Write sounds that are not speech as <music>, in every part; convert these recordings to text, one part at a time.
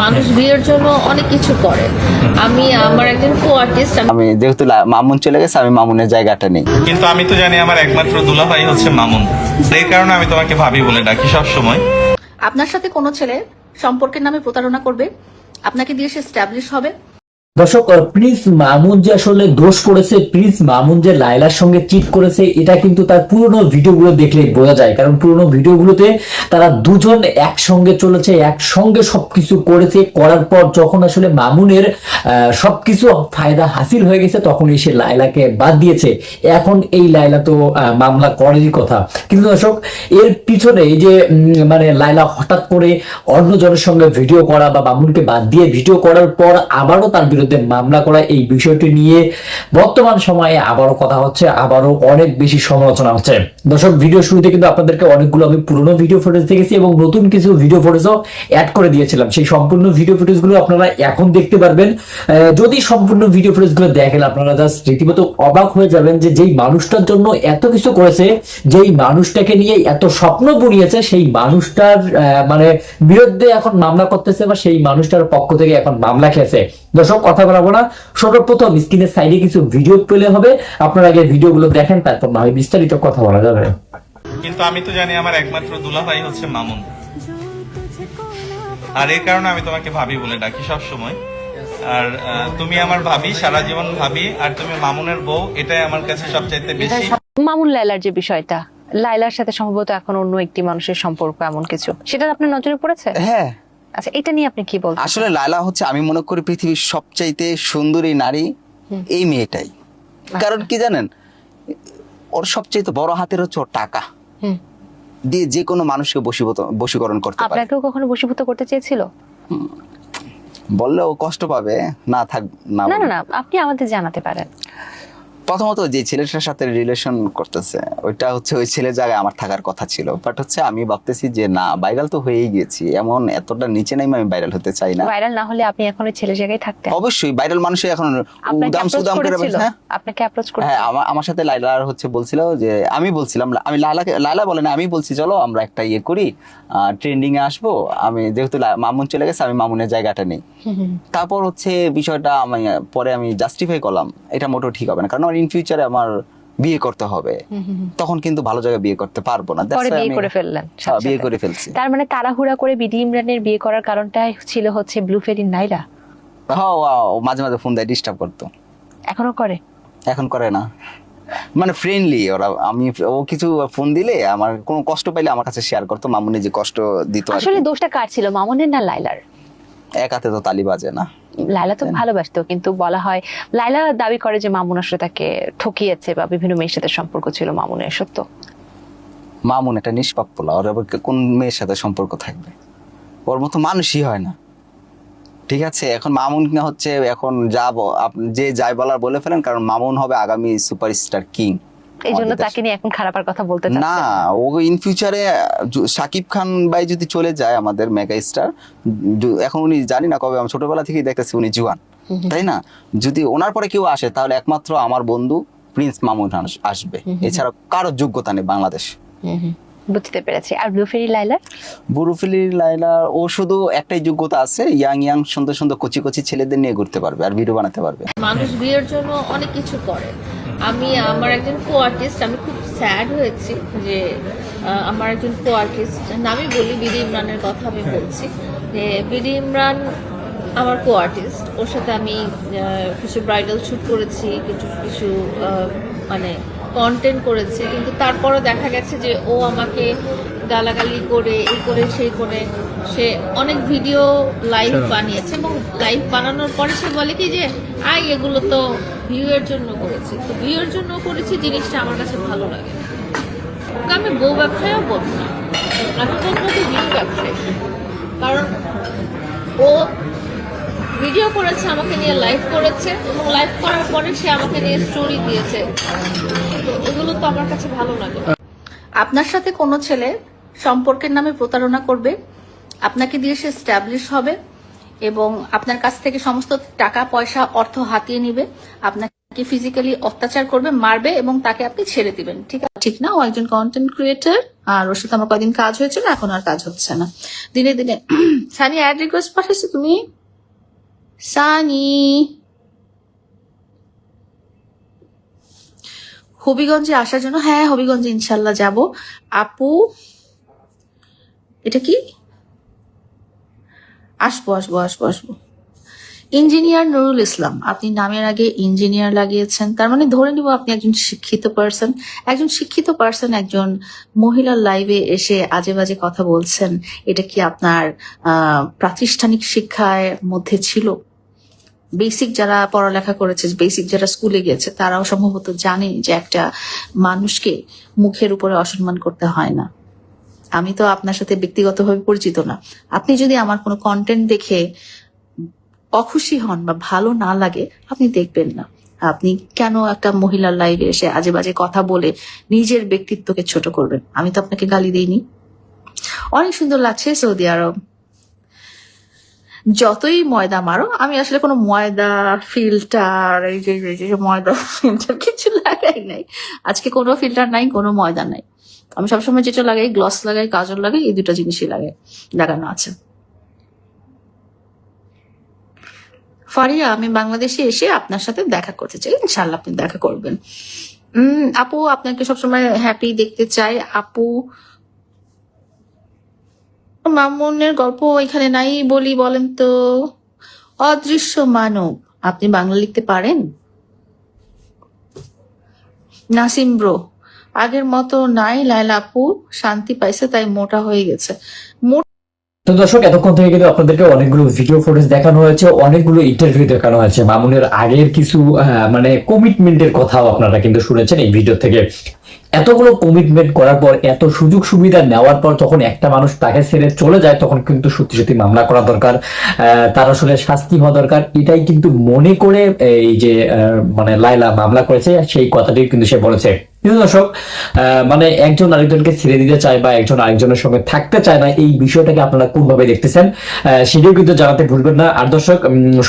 মানুষ বিয়ের জন্য অনেক কিছু করে। আমি আমার একজন কো আর্টিস্ট আমি যেহেতু লা- মামুন চলে গেছে আমি মামুনের জায়গাটা নেই। কিন্তু আমি তো জানি আমার একমাত্র দুলাভাই হচ্ছে মামুন। এই কারণে আমি তোমাকে ভাবি বলে ডাকি সব সময় আপনার সাথে কোনো ছেলে সম্পর্কের নামে প্রতারণা করবে? আপনাকে দিয়ে সে স্ট্যাবলিশ হবে? দর্শক প্রিন্স মামুন যে আসলে দোষ করেছে, প্রিন্স মামুন যে লাইলার সঙ্গে চিট করেছে, এটা কিন্তু তার পুরনো ভিডিওগুলো দেখলে বোঝা যায়। কারণ পুরনো ভিডিওগুলোতে তারা দুজন একসঙ্গে চলেছে, একসঙ্গে সবকিছু করেছে। করার পর যখন আসলে মামুনের সবকিছু ফায়দা হাসিল হয়ে গেছে তখন এসে লাইলাকে বাদ দিয়েছে। এখন এই লাইলা তো মামলা করেরই কথা। কিন্তু দর্শক, এর পিছনে এই যে মানে লাইলা হঠাৎ করে অন্যজনের সঙ্গে ভিডিও করা বা মামুনকে বাদ দিয়ে ভিডিও করার পর আবারও তার বিরুদ্ধে মামলা করা এই বিষয়টি নিয়ে বর্তমান সময়ে আবারও কথা হচ্ছে, আবারও অনেক বেশি সমালোচনা হচ্ছে। দর্শক, ভিডিও শুরুতে কিন্তু আপনাদেরকে অনেকগুলো আমি পুরনো ভিডিও ফুটেজ দেখেছি এবং নতুন কিছু ভিডিও ফুটেজও অ্যাড করে দিয়েছিলাম। সেই সম্পূর্ণ ভিডিও ফুটেজগুলো আপনারা এখন দেখতে পারবেন। যদি সম্পূর্ণ ভিডিও ফুটেজগুলো দেখেন, আপনারা জাস্ট রীতিমতো অবাক হয়ে যাবেন যে যেই মানুষটার জন্য এত কিছু করেছে, যেই মানুষটাকে নিয়ে এত স্বপ্ন বুনিয়েছে, সেই মানুষটার মানে বিরুদ্ধে এখন মামলা করতেছে বা সেই মানুষটার পক্ষ থেকে এখন মামলা খেয়েছে। দর্শক কথা বলাবো না। সর্বপ্রথম স্ক্রিনের সাইডে কিছু ভিডিও পেলে হবে। আপনারা আগে ভিডিওগুলো দেখেন তারপর না হয় বিস্তারিত কথা বলা যাবে। কিন্তু আমি তো জানি আমার একমাত্র দুলাভাই হচ্ছে মামুন। আর এই কারণে আমি তোমাকে ভাবি বলে ডাকি সব সময় আর আহ, তুমি আমার ভাবি সারা জীবন ভাবি আর তুমি মামুনের বউ এটাই আমার কাছে সবচাইতে বেশি। মামুন লাইলার যে বিষয়টা লাইলার সাথে সম্ভবত এখন অন্য একটি মানুষের সম্পর্ক এমন কিছু। সেটা আপনার নজরে পড়েছে? হ্যাঁ। আচ্ছা এটা নিয়ে আপনি কি বলছেন আসলে লায়লা হচ্ছে আমি মনে করি পৃথিবীর সবচাইতে সুন্দরী নারী এই মেয়েটাই। কারণ কি জানেন ওর সবচাইতে বড় হাতের হচ্ছে ওর টাকা। দিয়ে যে কোনো মানুষকে বশীভূত বশীকরণ করতে পারে। আপনাকেও কখনো বশীভূত করতে চেয়েছিল? বললে ও কষ্ট পাবে না থাক না না না আপনি আমাদের জানাতে পারেন। প্রথমত যে ছেলেটার সাথে রিলেশন করতেছে ওইটা হচ্ছে ওই ছেলের জায়গায় আমার থাকার কথা ছিল। বাট হচ্ছে আমি ভাবতেছি যে না ভাইরাল তো হয়েই গেছি। এমন এতটা নিচে নাই আমি ভাইরাল হতে চাই না। ভাইরাল না হলে আপনি এখন ওই ছেলের জায়গায় থাকতেন? অবশ্যই ভাইরাল মানুষই এখন উদাম সুদাম করে হ্যাঁ। আপনাকে অ্যাপ্রোচ করে হ্যাঁ আমার আমার সাথে লাইলার হচ্ছে বলছিল যে আমি বলছিলাম আমি লালাকে লালা বলে না আমি বলছি চলো আমরা একটা ইয়ে করি ট্রেন্ডিং এ আসব। আমি যেহেতু মামুন চলে গেছে আমি মামুনের জায়গাটা নেই। তারপর হচ্ছে বিষয়টা আমি পরে আমি জাস্টিফাই করলাম এটা মোটেও ঠিক হবে না। কারণ ইন ফিউচারে আমার বিয়ে করতে হবে। তখন কিন্তু ভালো জায়গায় বিয়ে করতে পারব না। পরে বিয়ে করে ফেললেন হ্যাঁ, বিয়ে করে ফেলছি। তার মানে তাড়াহুড়া করে বিডি ইমরানের বিয়ে করার কারণটাই ছিল হচ্ছে ব্লু ফেরির নাইলা? হ্যাঁ মাঝে মাঝে ফোন দেয় ডিস্টার্ব করতো। এখনও করে? এখন করে না। মানে ফ্রেন্ডলি ওরা আমি ও কিছু ফোন দিলে আমার কোনো কষ্ট পাইলে আমার কাছে শেয়ার করতো মামুনি যে কষ্ট দিত আসলে দোষটা কার ছিল মামুনের না লাইলার? এক হাতে তো তালি বাজে না। লাইলা তো ভালোবাসতো কিন্তু বলা হয় লাইলা দাবি করে যে মামুন আসলে তাকে ঠকিয়েছে বা বিভিন্ন মেয়ের সাথে সম্পর্ক ছিল মামুনের সত্য? মামুন একটা নিষ্পাপ পোলা ওর আবার কোন মেয়ের সাথে সম্পর্ক থাকবে? ওর মতো মানুষই হয় না। ঠিক আছে এখন মামুন হচ্ছে এখন যা যে যাই বলার বলে ফেলেন কারণ মামুন হবে আগামী সুপারস্টার কিং। এই জন্য তাকে নিয়ে এখন খারাপার কথা বলতে না ও ইন ফিউচারে সাকিব খান ভাই যদি চলে যায় আমাদের মেগা স্টার এখন উনি জানি না কবে আমি ছোটবেলা থেকেই দেখতেছি উনি জুয়ান। তাই না? যদি ওনার পরে কেউ আসে তাহলে একমাত্র আমার বন্ধু প্রিন্স মামুন আস- আসবে। এছাড়া কারও যোগ্যতা নেই বাংলাদেশ। বুঝতে পেরেছি। আর ব্লু লাইলার বুরুফিলি লাইলা ও শুধু একটাই যোগ্যতা আছে ইয়াং ইয়াং সুন্দর সুন্দর কচি কচি ছেলেদের নিয়ে ঘুরতে পারবে আর ভিডিও বানাতে পারবে। মানুষ বিয়ের জন্য অনেক কিছু করে। আমি আমার একজন কো আর্টিস্ট আমি খুব স্যাড হয়েছি যে আমার একজন কো আর্টিস্ট নামই বলি বিডি ইমরানের কথা আমি বলছি। যে বিডি ইমরান আমার কো আর্টিস্ট ওর সাথে আমি কিছু ব্রাইডাল শ্যুট করেছি কিছু কিছু মানে কন্টেন্ট করেছি। কিন্তু তারপরও দেখা গেছে যে ও আমাকে গালাগালি করে এই করে সেই করে সে অনেক ভিডিও লাইভ বানিয়েছে এবং লাইভ বানানোর পরে সে বলে কি যে আই এগুলো তো ভিউয়ের জন্য করেছি। তো ভিউয়ের জন্য করেছি জিনিসটা আমার কাছে ভালো লাগে ওকে আমি বউ ব্যবসায়ও বলব না। আমি বলব যে ভিউ ব্যবসায়ী। কারণ ও ভিডিও করেছে আমাকে নিয়ে লাইভ করেছে এবং লাইভ করার পরে সে আমাকে নিয়ে স্টোরি দিয়েছে। তো এগুলো তো আমার কাছে ভালো লাগে না। আপনার সাথে কোনো ছেলে সম্পর্কের নামে প্রতারণা করবে? আপনাকে দিয়ে সে স্ট্যাবলিশ হবে এবং আপনার কাছ থেকে সমস্ত টাকা, পয়সা, অর্থ হাতিয়ে নিবে। আপনাকে ফিজিক্যালি অত্যাচার করবে, মারবে এবং তাকে আপনি ছেড়ে দিবেন। ঠিক আছে? ঠিক না? ও একজন কন্টেন্ট ক্রিয়েটার আর ওর সাথে আমার কদিন কাজ হয়েছিল, এখন আর কাজ হচ্ছে না। দিনে দিনে। <clears throat> সানি অ্যাড রিকোয়েস্ট পাঠাইছো তুমি? সানি! হবিগঞ্জে আসার জন্য? হ্যাঁ হবিগঞ্জে ইনশাল্লাহ যাব। আপু, এটা কি? আসব আসব আসব আসব। ইঞ্জিনিয়ার নুরুল ইসলাম, আপনি নামের আগে ইঞ্জিনিয়ার লাগিয়েছেন, তার মানে ধরে নিব আপনি একজন শিক্ষিত পার্সন একজন শিক্ষিত পার্সন একজন মহিলার লাইভে এসে আজে বাজে কথা বলছেন, এটা কি আপনার প্রাতিষ্ঠানিক শিক্ষার মধ্যে ছিল? বেসিক যারা পড়ালেখা করেছে বেসিক যারা স্কুলে গেছে, তারাও সম্ভবত জানে যে একটা মানুষকে মুখের উপরে অসম্মান করতে হয় না। আমি তো আপনার সাথে ব্যক্তিগতভাবে পরিচিত না। আপনি যদি আমার কোনো কন্টেন্ট দেখে অখুশি হন বা ভালো না লাগে, আপনি দেখবেন না। আপনি কেন একটা মহিলার লাইভে এসে আজে বাজে কথা বলে নিজের ব্যক্তিত্বকে ছোট করবেন? আমি তো আপনাকে গালি দিইনি। অনেক সুন্দর লাগছে সৌদি আরব। যতই ময়দা মারো, আমি আসলে কোনো ময়দা ফিল্টার এই যে ময়দা ফিল্টার কিছু লাগাই নাই। আজকে কোনো ফিল্টার নাই, কোনো ময়দা নাই। আমি সবসময় যেটা লাগাই গ্লস লাগাই, কাজল লাগাই, এই দুটো জিনিসই লাগাই, লাগানো আছে। ফারিয়া, আমি বাংলাদেশে এসে আপনার সাথে দেখা করতে চাই। ইনশাল্লাহ আপনি দেখা করবেন। উম, আপু, আপনাকে সবসময় হ্যাপি দেখতে চাই। আপু, মামুনের গল্প এখানে নাই বলি বলেন তো। অদৃশ্য মানব, আপনি বাংলা লিখতে পারেন? নাসিম ব্রো আগের মতো নাই লাইলা আপু, শান্তি পাইছে, তাই মোটা হয়ে গেছে। তো দর্শক, এতক্ষণ থেকে কিন্তু আপনাদেরকে অনেকগুলো ভিডিও ফুটেজ দেখানো হয়েছে, অনেকগুলো ইন্টারভিউ দেখানো হয়েছে। মামুনের আগের কিছু মানে কমিটমেন্টের কথাও আপনারা কিন্তু শুনেছেন এই ভিডিও থেকে। এতগুলো কমিটমেন্ট করার পর, এত সুযোগ সুবিধা নেওয়ার পর যখন একটা মানুষ তাকে ছেড়ে চলে যায়, তখন কিন্তু সত্যি সত্যি মামলা করা দরকার। তার আসলে শাস্তি হওয়া দরকার। এটাই কিন্তু মনে করে এই যে মানে লাইলা মামলা করেছে, সেই কথাটি কিন্তু সে বলেছে। কিন্তু দর্শক মানে একজন আরেকজনকে ছেড়ে দিতে চায় বা একজন আরেকজনের সঙ্গে থাকতে চায় না, এই বিষয়টাকে আপনারা কোনভাবে দেখতেছেন সেটাও কিন্তু জানাতে ভুলবেন না। আর দর্শক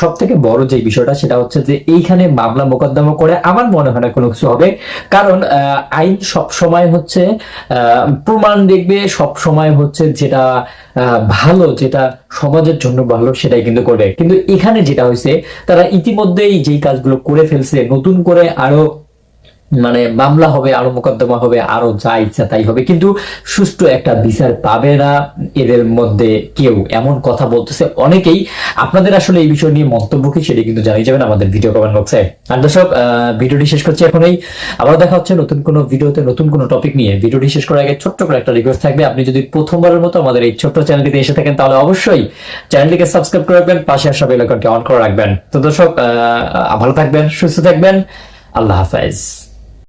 সব থেকে বড় যে বিষয়টা, সেটা হচ্ছে যে এইখানে মামলা মোকদ্দমা করে আমার মনে হয় না কোনো কিছু হবে। কারণ আইন সব সময় হচ্ছে প্রমাণ দেখবে, সব সময় হচ্ছে যেটা ভালো, যেটা সমাজের জন্য ভালো সেটাই কিন্তু করবে। কিন্তু এখানে যেটা হয়েছে, তারা ইতিমধ্যেই যেই কাজগুলো করে ফেলছে, নতুন করে আরও মানে মামলা হবে, আরও মোকদ্দমা হবে, আরও যা ইচ্ছা তাই হবে। কিন্তু সুষ্ঠু একটা বিচার পাবে না এদের মধ্যে কেউ। এমন কথা বলতেছে অনেকেই। আপনাদের আসলে এই বিষয় নিয়ে মন্তব্য কি সেটি কিন্তু জানিয়ে যাবেন আমাদের ভিডিও কমেন্ট বক্সে আর দর্শক ভিডিওটি শেষ করছি এখনই। আবার দেখা হচ্ছে নতুন কোনো ভিডিওতে নতুন কোনো টপিক নিয়ে। ভিডিওটি শেষ করার আগে ছোট্ট করে একটা রিকোয়েস্ট থাকবে। আপনি যদি প্রথমবারের মতো আমাদের এই ছোট্ট চ্যানেলটিতে এসে থাকেন, তাহলে অবশ্যই চ্যানেলটিকে সাবস্ক্রাইব করে রাখবেন, পাশে আসা বেল আইকনটি অন করে রাখবেন। তো দর্শক ভালো থাকবেন, সুস্থ থাকবেন। আল্লাহ হাফেজ।